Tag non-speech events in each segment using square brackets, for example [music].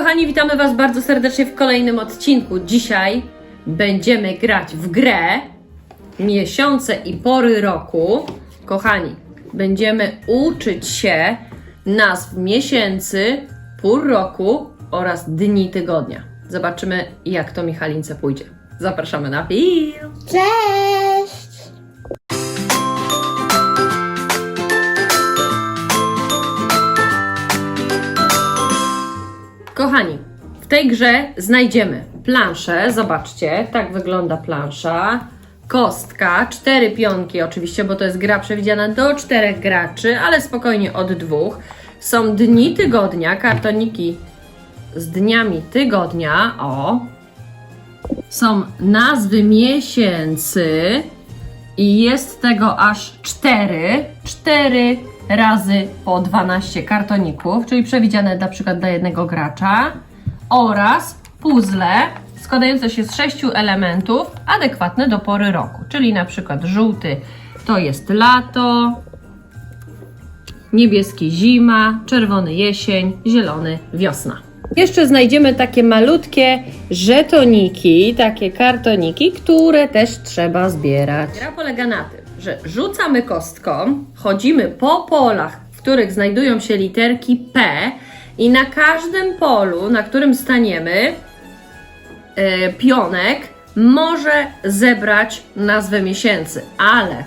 kochani, witamy Was bardzo serdecznie w kolejnym odcinku. Dzisiaj będziemy grać w grę miesiące i pory roku. Kochani, będziemy uczyć się nazw miesięcy, pór roku oraz dni tygodnia. Zobaczymy, jak to Michalince pójdzie. Zapraszamy na film. Cześć! Kochani, w tej grze znajdziemy planszę. Zobaczcie, tak wygląda plansza. Kostka, cztery pionki oczywiście, bo to jest gra przewidziana do czterech graczy, ale spokojnie od dwóch. Są dni tygodnia, kartoniki z dniami tygodnia. O! Są nazwy miesięcy i jest tego aż cztery. Cztery razy po 12 kartoników, czyli przewidziane na przykład dla jednego gracza. Oraz puzzle składające się z sześciu elementów adekwatne do pory roku. Czyli na przykład żółty to jest lato, niebieski zima, czerwony jesień, zielony wiosna. Jeszcze znajdziemy takie malutkie żetoniki, takie kartoniki, które też trzeba zbierać. Gra polega na tym, że rzucamy kostką, chodzimy po polach, w których znajdują się literki P i na każdym polu, na którym staniemy, e, pionek może zebrać nazwę miesięcy, ale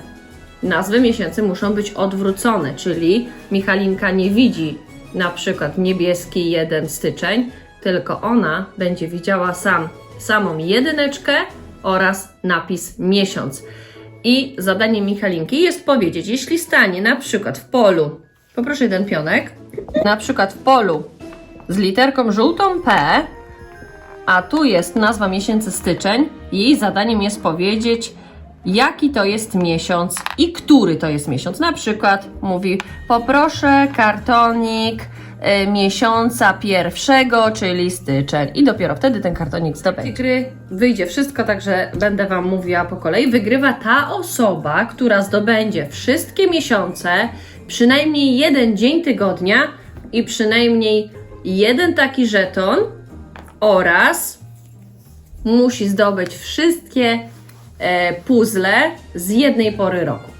nazwy miesięcy muszą być odwrócone, czyli Michalinka nie widzi na przykład niebieski 1 styczeń, tylko ona będzie widziała sam samą jedyneczkę oraz napis miesiąc. I zadanie Michalinki jest powiedzieć, jeśli stanie na przykład w polu, poproszę jeden pionek, na przykład w polu z literką żółtą P, a tu jest nazwa miesięcy styczeń. Jej zadaniem jest powiedzieć, jaki to jest miesiąc i który to jest miesiąc. Na przykład mówi: Poproszę kartonik miesiąca pierwszego, czyli styczeń. I dopiero wtedy ten kartonik zdobędzie. gry wyjdzie wszystko, także będę Wam mówiła po kolei. Wygrywa ta osoba, która zdobędzie wszystkie miesiące, przynajmniej jeden dzień tygodnia i przynajmniej jeden taki żeton oraz musi zdobyć wszystkie e, puzzle z jednej pory roku.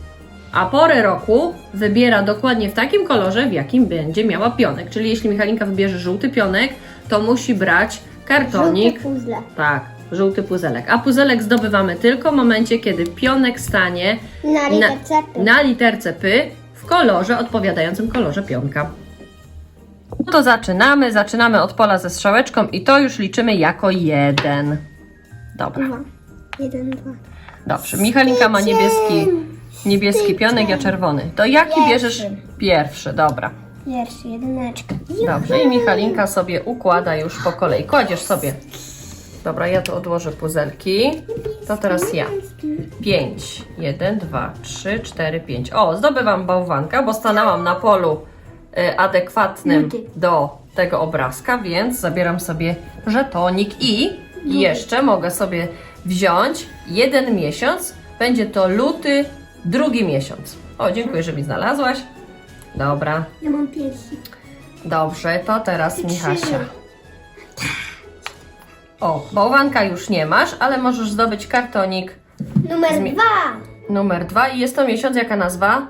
A porę roku wybiera dokładnie w takim kolorze, w jakim będzie miała pionek. Czyli jeśli Michalinka wybierze żółty pionek, to musi brać kartonik. Żółte puzzle. Tak, żółty puzelek. A puzelek zdobywamy tylko w momencie, kiedy pionek stanie Na literce P. na literce P w kolorze odpowiadającym kolorze pionka. No to zaczynamy. Zaczynamy od pola ze strzałeczką i to już liczymy jako jeden. Dobra, Dwa. Jeden, dwa. dobrze. Michalinka ma niebieski, niebieski pionek, ja czerwony. To jaki Pierwszy. bierzesz pierwszy? Dobra. Pierwszy, jedyneczka. Dobrze, i Michalinka sobie układa już po kolei. Kładziesz sobie. Dobra, ja tu odłożę puzelki. To teraz ja. 5, 1, 2, 3, 4, 5. O, zdobywam bałwanka, bo stanęłam na polu y, adekwatnym do tego obrazka, więc zabieram sobie żetonik i jeszcze mogę sobie wziąć jeden miesiąc. Będzie to luty, drugi miesiąc. O, dziękuję, że mi znalazłaś. Dobra, Ja mam pierwszy. Dobrze, to teraz Trzy. Michasia. O, bałwanka już nie masz, ale możesz zdobyć kartonik Numer Zmi- dwa. numer dwa i jest to miesiąc, jaka nazwa?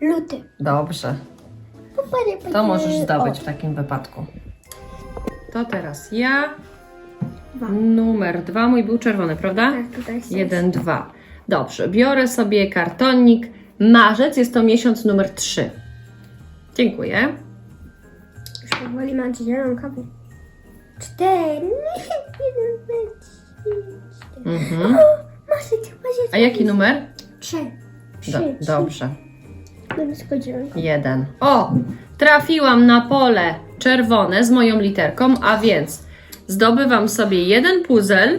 Luty. Dobrze, Popatrz, to możesz zdobyć w takim wypadku. To teraz ja. Dwa. Numer dwa, mój był czerwony, prawda? Tak, tutaj. Jeden, dwa. Dobrze, biorę sobie kartonik. Marzec jest to miesiąc numer trzy. Dziękuję. Już powoli mam zieloną kawę. Cztery. Mhm. O, masz ty chyba się A jaki numer? Trzy. Trzy. Do, trzy. dobrze. Jeden. O! Trafiłam na pole czerwone z moją literką, a więc zdobywam sobie jeden puzzle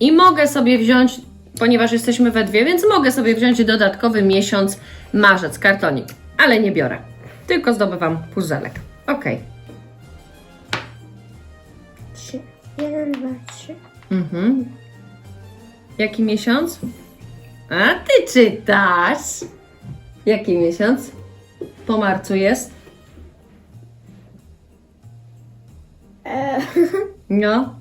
i mogę sobie wziąć, ponieważ jesteśmy we dwie, więc mogę sobie wziąć dodatkowy miesiąc marzec, kartonik. Ale nie biorę. Tylko zdobywam puzelek. Ok. Trzy. Jeden, dwa, trzy. Mhm. Jaki miesiąc? A ty czytasz. Jaki miesiąc? Po marcu jest? E, [laughs] No.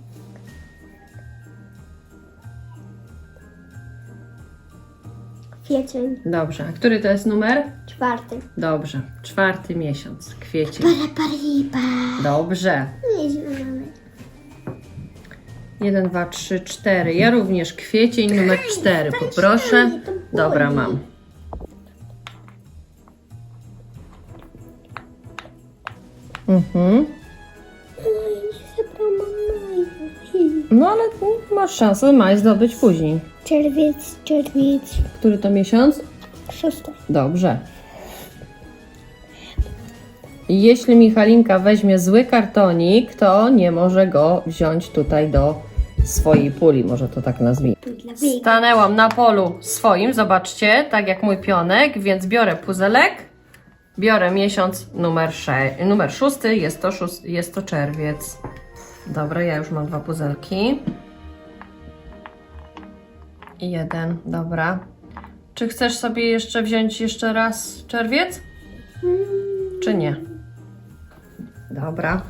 Kwiecień. Dobrze. A który to jest numer? Czwarty. Dobrze. Czwarty miesiąc. Kwiecień. Paraparipa. Dobrze. Nieźle mamy. 1, 2, 3, 4. Ja również kwiecień numer 4. Poproszę. Dobra, mam. Mhm. No ale masz szansę maj zdobyć później. Czerwiec, czerwiec. Który to miesiąc? Szósty. Dobrze. Jeśli Michalinka weźmie zły kartonik, to nie może go wziąć tutaj do swojej puli, może to tak nazwijmy. Dla biega. Stanęłam na polu swoim, zobaczcie, tak jak mój pionek, więc biorę puzelek, biorę miesiąc numer, sze- numer szósty, jest to, szóst- jest to czerwiec. Dobra, ja już mam dwa puzelki. I jeden, dobra. Czy chcesz sobie jeszcze wziąć jeszcze raz czerwiec? Czy nie? Dobra.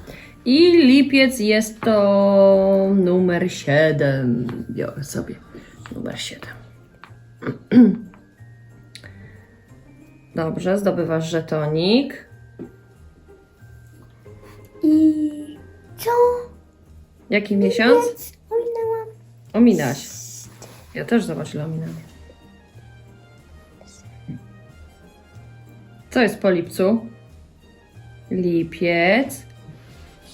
I lipiec jest to numer 7. Biorę sobie numer 7. [clears throat] Dobrze, zdobywasz żetonik. I co? Jaki miesiąc? Ominęłam. Ominaś. Ja też zobacz, ile ominęłam. Co jest po lipcu? Lipiec.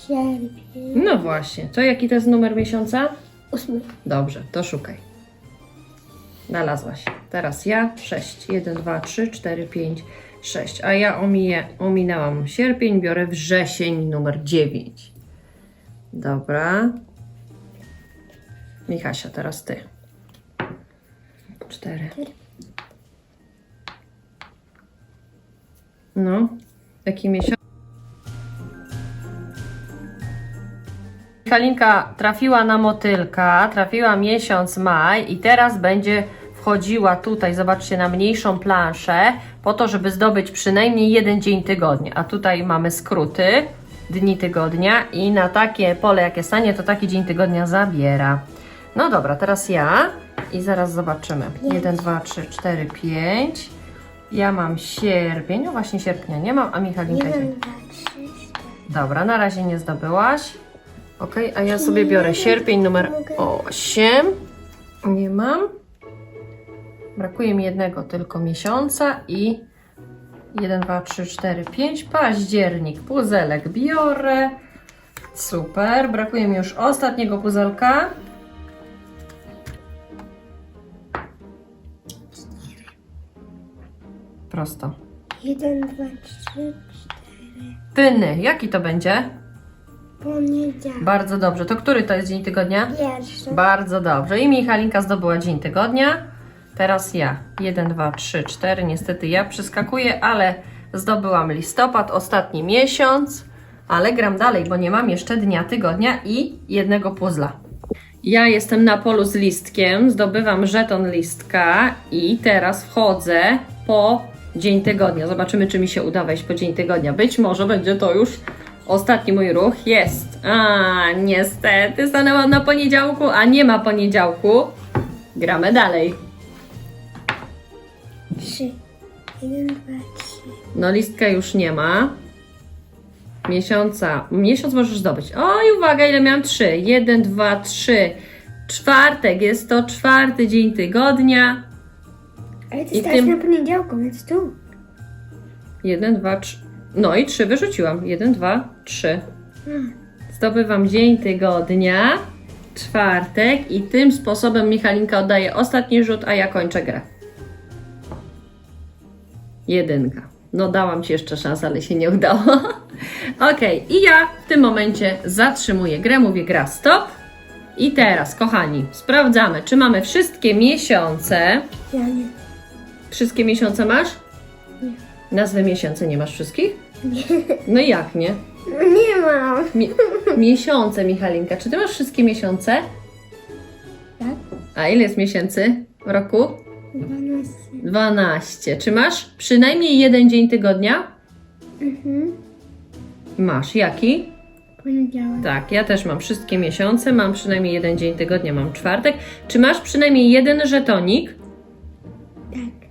Sierpień. No właśnie. To jaki to jest numer miesiąca? Ósmy. Dobrze, to szukaj. Znalazłaś. Teraz ja. 6. 1, 2, 3, 4, 5, 6. A ja omiję, ominęłam sierpień, biorę wrzesień numer 9. Dobra. Michasia, teraz ty. 4. No. Jaki miesiąc? Kalinka trafiła na motylka, trafiła miesiąc maj i teraz będzie wchodziła tutaj, zobaczcie, na mniejszą planszę, po to, żeby zdobyć przynajmniej jeden dzień tygodnia. A tutaj mamy skróty dni tygodnia i na takie pole, jakie stanie, to taki dzień tygodnia zabiera. No dobra, teraz ja i zaraz zobaczymy. 1, 2, 3, 4, 5. Ja mam sierpień, no właśnie sierpnia nie mam, a Michalinka cztery. Dobra, na razie nie zdobyłaś. Ok, a ja sobie biorę sierpień numer 8. Nie mam. Brakuje mi jednego tylko miesiąca i 1, 2, 3, 4, 5. Październik, puzelek biorę. Super, brakuje mi już ostatniego puzelka. Prosto. Jeden, dwa, trzy, cztery. Tyny, jaki to będzie? Poniedziałek. Bardzo dobrze. To który to jest dzień tygodnia? Pierwszy. Bardzo dobrze. I Michalinka zdobyła dzień tygodnia. Teraz ja. 1, 2, 3, 4. Niestety ja przeskakuję, ale zdobyłam listopad, ostatni miesiąc. Ale gram dalej, bo nie mam jeszcze dnia tygodnia i jednego puzzla. Ja jestem na polu z listkiem, zdobywam żeton listka i teraz wchodzę po dzień tygodnia. Zobaczymy, czy mi się uda wejść po dzień tygodnia. Być może będzie to już ostatni mój ruch. Jest. A, niestety stanęłam na poniedziałku, a nie ma poniedziałku. Gramy dalej. Trzy. Jeden, dwa, trzy. No listka już nie ma. Miesiąca. Miesiąc możesz zdobyć. Oj, uwaga, ile miałam? Trzy. Jeden, dwa, trzy. Czwartek. Jest to czwarty dzień tygodnia. Ale ty I stałeś tym- na poniedziałku, więc tu. Jeden, dwa, trzy. No i trzy wyrzuciłam. Jeden, dwa, trzy. Hmm. Zdobywam dzień tygodnia. Czwartek. I tym sposobem Michalinka oddaje ostatni rzut, a ja kończę grę. Jedynka. No dałam Ci jeszcze szansę, ale się nie udało. [laughs] Okej, i ja w tym momencie zatrzymuję grę, mówię gra stop. I teraz, kochani, sprawdzamy, czy mamy wszystkie miesiące. Ja nie. Wszystkie miesiące masz? Nazwy miesiące nie masz wszystkich? No i jak nie? Nie mam. Mi miesiące, Michalinka. Czy ty masz wszystkie miesiące? Tak? A ile jest miesięcy w roku? Dwanaście. 12. Czy masz przynajmniej jeden dzień tygodnia? Mhm. Masz. Jaki? Poniedziałek. Tak, ja też mam wszystkie miesiące, mam przynajmniej jeden dzień tygodnia, mam czwartek. Czy masz przynajmniej jeden żetonik? Tak.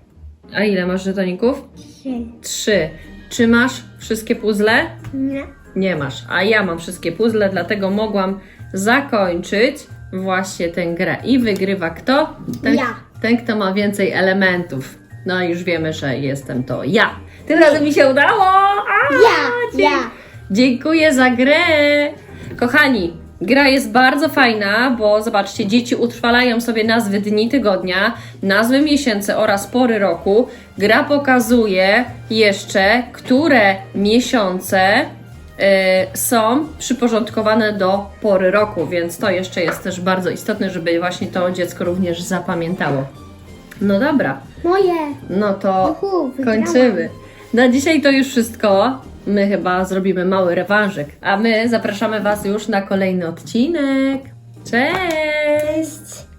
A ile masz żetoników? Trzy. Trzy. Czy masz wszystkie puzzle? Nie. Nie masz, a ja mam wszystkie puzzle, dlatego mogłam zakończyć właśnie tę grę. I wygrywa kto? Ten, Ja. Ten kto ma więcej elementów. No i już wiemy, że jestem to ja. Tym razem mi się udało! A, Ja. dzie- Ja. Dziękuję za grę! Kochani, gra jest bardzo fajna, bo zobaczcie, dzieci utrwalają sobie nazwy dni tygodnia, nazwy miesięcy oraz pory roku. Gra pokazuje jeszcze, które miesiące są przyporządkowane do pory roku, więc to jeszcze jest też bardzo istotne, żeby właśnie to dziecko również zapamiętało. No dobra, Moje. no to Juhu, wygrałam. kończymy. Na dzisiaj to już wszystko. My chyba zrobimy mały rewanżyk, a my zapraszamy Was już na kolejny odcinek. Cześć!